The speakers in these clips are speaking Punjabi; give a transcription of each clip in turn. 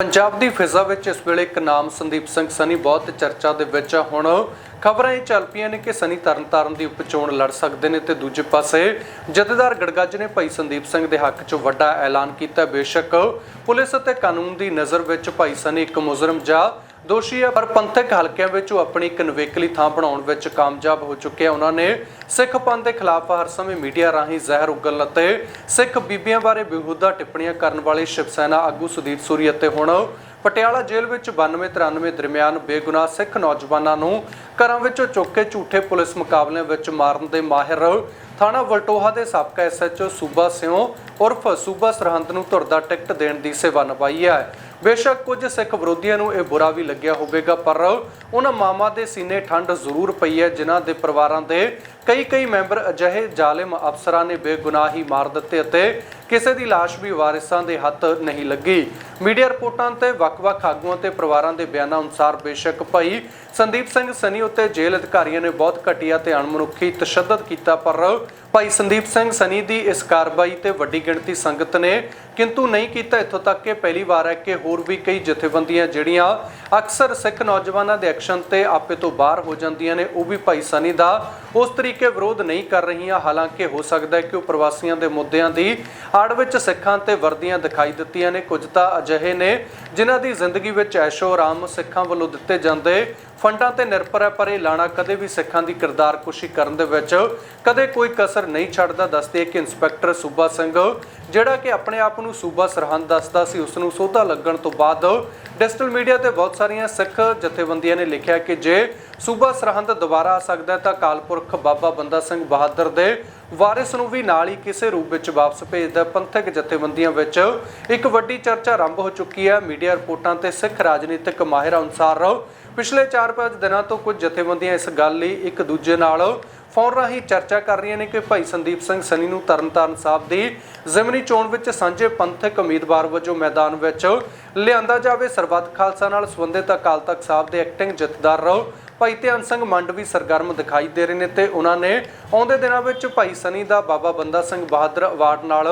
ਪੰਜਾਬ ਦੀ ਫਿਜ਼ਾ ਵਿੱਚ ਇਸ ਵੇਲੇ ਇੱਕ ਨਾਮ ਸੰਦੀਪ ਸਿੰਘ ਸਨੀ ਬਹੁਤ ਚਰਚਾ ਦੇ ਵਿੱਚ ਆ। ਹੁਣ ਖਬਰਾਂ ਇਹ ਚੱਲ ਪਈਆਂ ਨੇ ਕਿ ਸਨੀ ਤਰਨਤਾਰਨ ਦੀ ਉਪਚੋਣ ਲੜ ਸਕਦੇ ਨੇ ਤੇ ਦੂਜੇ ਪਾਸੇ ਜਥੇਦਾਰ ਗੜਗੱਜ ਨੇ ਭਾਈ ਸੰਦੀਪ ਸਿੰਘ ਦੇ ਹੱਕ 'ਚ ਵੱਡਾ ਐਲਾਨ ਕੀਤਾ ਬੇਸ਼ੱਕ ਪੁਲਿਸ ਅਤੇ ਕਾਨੂੰਨ ਦੀ ਨਜ਼ਰ ਵਿੱਚ ਭਾਈ ਸਨੀ ਇੱਕ ਮੁਜਰਮ ਜਾਂ ਦੋਸ਼ੀ ਹੈ ਪਰ ਪੰਥਕ ਹਲਕਿਆਂ ਵਿੱਚ ਉਹ ਆਪਣੀ ਇੱਕ ਥਾਂ ਬਣਾਉਣ ਵਿੱਚ ਕਾਮਯਾਬ ਹੋ ਚੁੱਕੇ ਆ। ਉਹਨਾਂ ਨੇ ਸਿੱਖ ਪੰਥ ਦੇ ਖਿਲਾਫ ਹਰ ਸਮੇਂ ਮੀਡੀਆ ਰਾਹੀਂ ਜ਼ਹਿਰ ਉਗਲਣ ਅਤੇ ਸਿੱਖ ਬੀਬੀਆਂ ਬਾਰੇ ਬੇਹੂਦਾ ਟਿੱਪਣੀਆਂ ਕਰਨ ਵਾਲੇ ਸ਼ਿਵ ਸੈਨਾ ਆਗੂ ਸੁਦੀਪ ਸੂਰੀ ਅਤੇ ਹੁਣ ਪਟਿਆਲਾ ਜੇਲ੍ਹ ਵਿੱਚ 92 93 ਦਰਮਿਆਨ ਬੇਗੁਨਾਹ ਸਿੱਖ ਨੌਜਵਾਨਾਂ ਨੂੰ ਘਰਾਂ ਵਿੱਚੋਂ ਚੁੱਕ ਕੇ ਝੂਠੇ ਪੁਲਿਸ ਮੁਕਾਬਲਿਆਂ ਵਿੱਚ ਮਾਰਨ ਦੇ ਮਾਹਿਰ ਥਾਣਾ ਵਲਟੋਹਾ ਦੇ ਸਾਬਕਾ ਐਸਐਚਓ ਸੂਬਾ ਸਿਓ ਉਰਫ ਸੂਬਾ ਸਰਹੰਦ ਨੂੰ ਧੁਰ ਦਾ ਟਿਕਟ ਦੇਣ ਦੀ ਸੇਵਾ ਨਿਭਾਈ ਹੈ। ਬੇਸ਼ੱਕ ਕੁਝ ਸਿੱਖ ਵਿਰੋਧੀਆਂ ਨੂੰ ਇਹ ਬੁਰਾ ਵੀ ਲੱਗਿਆ ਹੋਵੇਗਾ, ਪਰ ਉਹਨਾਂ ਮਾਮਾ ਦੇ ਸੀਨੇ ਠੰਡ ਜ਼ਰੂਰ ਪਈ ਹੈ, ਜਿਨ੍ਹਾਂ ਦੇ ਪਰਿਵਾਰਾਂ ਦੇ ਕਈ ਕਈ ਮੈਂਬਰ ਅਜਿਹੇ ਜ਼ਾਲਿਮ ਅਫਸਰਾਂ ਨੇ ਬੇਗੁਨਾਹੀ ਮਾਰ ਦਿੱਤੇ ਅਤੇ ਕਿਸੇ ਦੀ ਲਾਸ਼ ਵੀ ਵਾਰਿਸਾਂ ਦੇ ਹੱਥ ਨਹੀਂ ਲੱਗੀ। ਮੀਡੀਆ ਰਿਪੋਰਟਾਂ ਤੇ ਵੱਖ-ਵੱਖ ਆਗੂਆਂ ਤੇ ਪਰਿਵਾਰਾਂ ਦੇ ਬਿਆਨਾਂ ਅਨੁਸਾਰ ਬੇਸ਼ੱਕ ਭਾਈ ਸੰਦੀਪ ਸਿੰਘ ਸਨੀ ਉੱਤੇ ਜੇਲ੍ਹ ਅਧਿਕਾਰੀਆਂ ਨੇ ਬਹੁਤ ਘਟੀਆ ਤੇ ਅਣਮਨੁੱਖੀ ਤਸ਼ੱਦਦ ਕੀਤਾ, ਪਰ ਭਾਈ ਸੰਦੀਪ ਸਿੰਘ ਸਨੀ ਦੀ ਇਸ ਕਾਰਵਾਈ ਤੇ ਵੱਡੀ ਗਿਣਤੀ ਸੰਗਤ ਨੇ ਕਿੰਤੂ ਨਹੀਂ ਕੀਤਾ, ਇੱਥੋਂ ਤੱਕ ਕਿ ਪਹਿਲੀ ਵਾਰ ਹੈ ਕਿ ਹੋਰ ਵੀ ਕਈ ਜਥੇਬੰਦੀਆਂ ਜਿਹੜੀਆਂ ਅਕਸਰ ਸਿੱਖ ਨੌਜਵਾਨਾਂ ਦੇ ਐਕਸ਼ਨ ਤੇ ਆਪੇ ਤੋਂ ਬਾਹਰ ਹੋ ਜਾਂਦੀਆਂ ਨੇ, ਉਹ ਵੀ ਭਾਈ ਸਨੀ ਦਾ ਉਸ ਤਰੀਕੇ ਵਿਰੋਧ ਨਹੀਂ ਕਰ ਰਹੀਆਂ। ਹਾਲਾਂਕਿ ਹੋ ਸਕਦਾ ਹੈ ਕਿ ਉਹ ਪ੍ਰਵਾਸੀਆਂ ਦੇ ਮੁੱਦਿਆਂ ਦੀ ਆੜ ਵਿੱਚ ਸਿੱਖਾਂ ਤੇ ਵਰਦੀਆਂ ਦਿਖਾਈ ਦਿੱਤੀਆਂ ਨੇ। ਕੁਝ ਤਾਂ ਅਜਿਹੇ ਨੇ ਜਿਨ੍ਹਾਂ ਦੀ ਜ਼ਿੰਦਗੀ ਵਿੱਚ ਐਸ਼ੋ ਆਰਾਮ ਸਿੱਖਾਂ ਵੱਲੋਂ ਦਿੱਤੇ ਜਾਂਦੇ ਫੰਡਾਂ ਤੇ ਨਿਰਭਰ ਹੈ, ਪਰ ਇਹ ਲਾਣਾ ਕਦੇ ਵੀ ਸਿੱਖਾਂ ਦੀ ਕਿਰਦਾਰਕੁਸ਼ੀ ਕਰਨ ਦੇ ਵਿੱਚ ਕਦੇ ਕੋਈ ਕਸਰ ਨਹੀਂ ਛੱਡਦਾ, ਦੱਸਦੇ ਕਿ ਇੰਸਪੈਕਟਰ ਸੂਬਾ ਸਿੰਘ, ਜਿਹੜਾ ਕਿ ਆਪਣੇ ਆਪ ਨੂੰ ਸੂਬਾ ਸਰਹੰਦ ਦੱਸਦਾ ਸੀ ਉਸ ਨੂੰ ਸੋਧਾ ਲੱਗਣ ਤੋਂ ਬਾਅਦ ਡਿਜੀਟਲ ਮੀਡੀਆ ਤੇ ਬਹੁਤ ਸਾਰੀਆਂ ਸਿੱਖ ਜਥੇਬੰਦੀਆਂ ਨੇ ਲਿਖਿਆ ਕਿ ਜੇ ਸੂਬਾ ਸਰਹੰਦ ਦੁਬਾਰਾ ਆ ਸਕਦਾ ਹੈ, ਤਾਂ ਕਾਲਪੁਰਖ ਬਾਬਾ ਬੰਦਾ ਸਿੰਘ ਬਹਾਦਰ ਦੇ ਵਾਰਿਸ ਨੂੰ ਵੀ ਨਾਲ ਹੀ ਕਿਸੇ ਰੂਪ ਵਿੱਚ ਵਾਪਸ ਭੇਜਦਾ ਪੰਥਕ ਜਥੇਬੰਦੀਆਂ ਵਿੱਚ ਇੱਕ ਵੱਡੀ ਚਰਚਾ ਆਰੰਭ ਹੋ ਚੁੱਕੀ ਹੈ। ਮੀਡੀਆ ਰਿਪੋਰਟਾਂ ਤੇ ਸਿੱਖ ਰਾਜਨੀਤਿਕ ਮਾਹਿਰਾਂ ਅਨੁਸਾਰ ਪਿਛਲੇ 4-5 ਦਿਨਾਂ ਤੋਂ ਕੁਝ ਜਥੇਬੰਦੀਆਂ ਇਸ ਗੱਲ ਲਈ ਇੱਕ ਦੂਜੇ ਨਾਲ ਫੋਨ ਰਾਹੀਂ ਚਰਚਾ ਕਰ ਰਹੀਆਂ ਨੇ ਕਿ ਭਾਈ ਸੰਦੀਪ ਸਿੰਘ ਸਨੀ ਨੂੰ ਤਰਨਤਾਰਨ ਸਾਹਿਬ ਦੀ ਜ਼ਿਮਨੀ ਚੋਣ ਵਿੱਚ ਸਾਂਝੇ ਪੰਥਕ ਉਮੀਦਵਾਰ ਵਜੋਂ ਮੈਦਾਨ ਵਿੱਚ ਲਿਆਂਦਾ ਜਾਵੇ। ਸਰਬੱਤ ਖਾਲਸਾ ਨਾਲ ਸੰਬੰਧਿਤ ਅਕਾਲ ਤਖਤ ਸਾਹਿਬ ਦੇ ਐਕਟਿੰਗ ਜਥੇਦਾਰ ਰਹੋ ਭਾਈ ਧਿਆਨ ਸਿੰਘ ਮੰਡ ਵੀ ਸਰਗਰਮ ਦਿਖਾਈ ਦੇ ਰਹੇ ਨੇ ਤੇ ਉਹਨਾਂ ਨੇ ਆਉਂਦੇ ਦਿਨਾਂ ਵਿੱਚ ਭਾਈ ਸਨੀ ਦਾ ਬਾਬਾ ਬੰਦਾ ਸਿੰਘ ਬਹਾਦਰ ਅਵਾਰਡ ਨਾਲ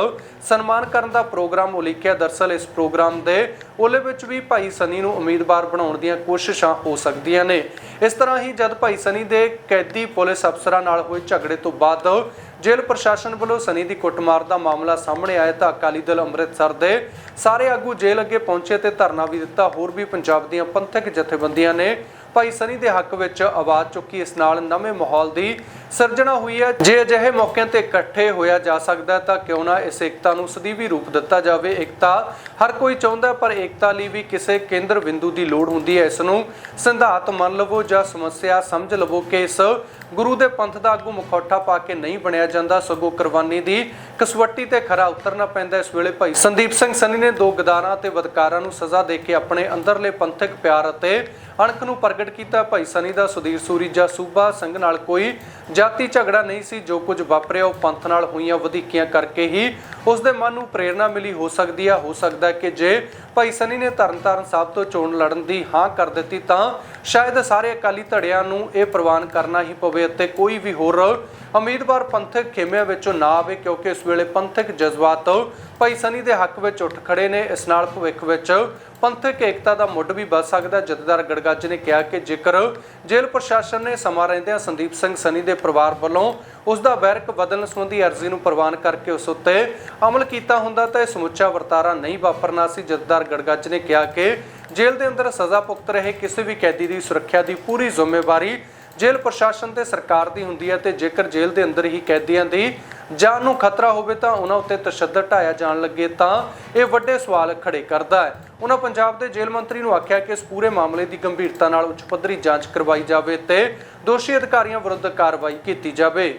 ਸਨਮਾਨ ਕਰਨ ਦਾ ਪ੍ਰੋਗਰਾਮ ਉਲੀਕਿਆ। ਦਰਸਲ ਇਸ ਪ੍ਰੋਗਰਾਮ ਦੇ ਉਹਲੇ ਵਿੱਚ ਵੀ ਭਾਈ ਸਨੀ ਨੂੰ ਉਮੀਦਵਾਰ ਬਣਾਉਣ ਦੀਆਂ ਕੋਸ਼ਿਸ਼ਾਂ ਹੋ ਸਕਦੀਆਂ ਨੇ। ਇਸ ਤਰ੍ਹਾਂ ਹੀ ਜਦ ਭਾਈ ਸਨੀ ਦੇ ਕੈਦੀ ਪੁਲਿਸ ਅਫਸਰਾਂ ਨਾਲ ਹੋਏ ਝਗੜੇ ਤੋਂ ਬਾਅਦ ਜੇਲ੍ਹ ਪ੍ਰਸ਼ਾਸਨ ਵੱਲੋਂ ਸਨੀ ਦੀ ਕੁੱਟਮਾਰ ਦਾ ਮਾਮਲਾ ਸਾਹਮਣੇ ਆਇਆ ਤਾਂ ਅਕਾਲੀ ਦਲ ਅੰਮ੍ਰਿਤਸਰ ਦੇ ਸਾਰੇ ਆਗੂ ਜੇਲ੍ਹ ਅੱਗੇ ਪਹੁੰਚੇ ਤੇ ਧਰਨਾ ਵੀ ਦਿੱਤਾ। ਹੋਰ ਵੀ ਪੰਜਾਬ ਦੀਆਂ ਪੰਥਕ ਜਥੇਬੰਦੀਆਂ ਨੇ ਭਾਈ ਸਨੀ ਦੇ ਹੱਕ ਵਿੱਚ ਆਵਾਜ਼ ਚੁੱਕੀ ਇਸ ਨਾਲ ਨਵੇਂ ਮਾਹੌਲ ਦੀ ਸਿਰਜਣਾ ਹੋਈ ਹੈ। ਜੇ ਅਜਿਹੇ ਮੌਕਿਆਂ ਤੇ ਇਕੱਠੇ ਹੋਇਆ ਜਾ ਸਕਦਾ ਤਾਂ ਕਿਉਂ ਨਾ ਇਸ ਏਕਤਾ ਨੂੰ ਸਦੀਵੀ ਰੂਪ ਦਿੱਤਾ ਜਾਵੇ। ਏਕਤਾ ਹਰ ਕੋਈ ਚਾਹੁੰਦਾ ਪਰ ਏਕਤਾ ਲਈ ਵੀ ਕਿਸੇ ਕੇਂਦਰ ਬਿੰਦੂ ਦੀ ਲੋੜ ਹੁੰਦੀ ਹੈ। ਇਸ ਨੂੰ ਸਿਧਾਂਤ ਮੰਨ ਲਵੋ ਜਾਂ ਸਮੱਸਿਆ ਸਮਝ ਲਵੋ ਕਿ ਇਸ ਗੁਰੂ ਦੇ ਪੰਥ ਦਾ ਆਗੂ ਮੁਖੌਟਾ ਪਾ ਕੇ ਨਹੀਂ ਬਣਿਆ ਜਾਂਦਾ, ਸਗੋਂ ਕੁਰਬਾਨੀ ਦੀ ਕਸਵੱਟੀ ਤੇ ਖਰਾ ਉਤਰਨਾ ਪੈਂਦਾ ਇਸ ਵੇਲੇ ਭਾਈ ਸੰਦੀਪ ਸਿੰਘ ਸਨੀ ਨੇ ਦੋ ਗਦਾਰਾਂ ਤੇ ਵਦਕਾਰਾਂ ਨੂੰ ਸਜ਼ਾ ਦੇ ਕੇ ਆਪਣੇ ਅੰਦਰਲੇ ਪੰਥਕ ਪਿਆਰ ਅਤੇ ਅਣਖ ਨੂੰ ਪ੍ਰਗਟ ਕੀਤਾ। ਭਾਈ ਸਨੀ ਦਾ ਸੁਧੀਰ ਸੂਰੀ ਜਾਂ ਸੂਬਾ ਸੰਘ ਨਾਲ ਕੋਈ ਜਾਤੀ ਝਗੜਾ ਨਹੀਂ ਸੀ, ਜੋ ਕੁਝ ਵਾਪਰਿਆ, ਉਹ ਪੰਥ ਨਾਲ ਹੋਈਆਂ ਵਧੀਕੀਆਂ ਕਰਕੇ ਹੀ ਉਸ ਦੇ ਮਨ ਨੂੰ ਪ੍ਰੇਰਣਾ ਮਿਲੀ। ਹੋ ਸਕਦੀ ਹੈ ਹੋ ਸਕਦਾ ਕਿ ਜੇ ਭਾਈ ਸਨੀ ਨੇ ਤਰਨਤਾਰਨ ਸਾਹਿਬ ਤੋਂ ਚੋਣ ਲੜਨ ਦੀ ਹਾਂ ਕਰ ਦਿੱਤੀ ਤਾਂ ਸ਼ਾਇਦ ਸਾਰੇ ਅਕਾਲੀ ਧੜਿਆਂ ਨੂੰ ਇਹ ਪ੍ਰਵਾਨ ਕਰਨਾ ਹੀ ਪਵੇ ਅਤੇ ਕੋਈ ਵੀ ਹੋਰ ਉਮੀਦਵਾਰ ਪੰਥਕ ਖੇਮਿਆਂ ਵਿੱਚੋਂ ਨਾ ਆਵੇ ਕਿਉਂਕਿ ਇਸ ਵੇਲੇ ਪੰਥਕ ਜਜ਼ਬਾਤ ਭਾਈ ਸਨੀ ਦੇ ਹੱਕ ਵਿੱਚ ਉੱਠ ਖੜੇ ਨੇ। ਇਸ ਨਾਲ ਭਵਿੱਖ ਵਿੱਚ ਪੰਥਕ ਏਕਤਾ ਦਾ ਮੁੱਢ ਵੀ ਵੱਧ ਸਕਦਾ ਜਥੇਦਾਰ ਗੜਗੱਜ ਨੇ ਕਿਹਾ ਕਿ ਜੇਕਰ ਜੇਲ੍ਹ ਪ੍ਰਸ਼ਾਸਨ ਨੇ ਸਮਾਂ ਰਹਿੰਦਿਆਂ ਸੰਦੀਪ ਸਿੰਘ ਸਨੀ ਦੇ ਪਰਿਵਾਰ ਵੱਲੋਂ ਉਸ ਦਾ ਬੈਰਕ ਬਦਲਣ ਸੰਬੰਧੀ ਅਰਜ਼ੀ ਨੂੰ ਪ੍ਰਵਾਨ ਕਰਕੇ ਉਸ ਉੱਤੇ ਅਮਲ ਕੀਤਾ ਹੁੰਦਾ ਤਾਂ ਇਹ ਸਮੁੱਚਾ ਵਰਤਾਰਾ ਨਹੀਂ ਵਾਪਰਨਾ ਸੀ। ਜਥੇਦਾਰ ਗੜਗੱਜ ਨੇ ਕਿਹਾ ਕਿ ਜੇਲ੍ਹ ਦੇ ਅੰਦਰ ਸਜ਼ਾ ਭੁਗਤ ਰਹੇ ਕਿਸੇ ਵੀ ਕੈਦੀ ਦੀ ਸੁਰੱਖਿਆ ਦੀ ਪੂਰੀ ਜ਼ਿੰਮੇਵਾਰੀ ਜੇਲ੍ਹ ਪ੍ਰਸ਼ਾਸਨ ਤੇ ਸਰਕਾਰ ਦੀ ਹੁੰਦੀ ਹੈ ਤੇ ਜੇਕਰ ਜੇਲ੍ਹ ਦੇ ਅੰਦਰ ਹੀ ਕੈਦੀਆਂ ਦੀ ਜਾਨ ਨੂੰ ਖਤਰਾ ਹੋਵੇ ਤਾਂ ਉਹਨਾਂ ਉੱਤੇ ਤਸ਼ੱਦਦ ਢਾਇਆ ਜਾਣ ਲੱਗੇ ਤਾਂ ਇਹ ਵੱਡੇ ਸਵਾਲ ਖੜੇ ਕਰਦਾ ਹੈ ਉਹਨਾਂ ਪੰਜਾਬ ਦੇ ਜੇਲ੍ਹ ਮੰਤਰੀ ਨੂੰ ਆਖਿਆ ਕਿ ਇਸ ਪੂਰੇ ਮਾਮਲੇ ਦੀ ਗੰਭੀਰਤਾ ਨਾਲ ਉੱਚ ਪੱਧਰੀ ਜਾਂਚ ਕਰਵਾਈ ਜਾਵੇ ਤੇ ਦੋਸ਼ੀ ਅਧਿਕਾਰੀਆਂ ਵਿਰੁੱਧ ਕਾਰਵਾਈ ਕੀਤੀ ਜਾਵੇ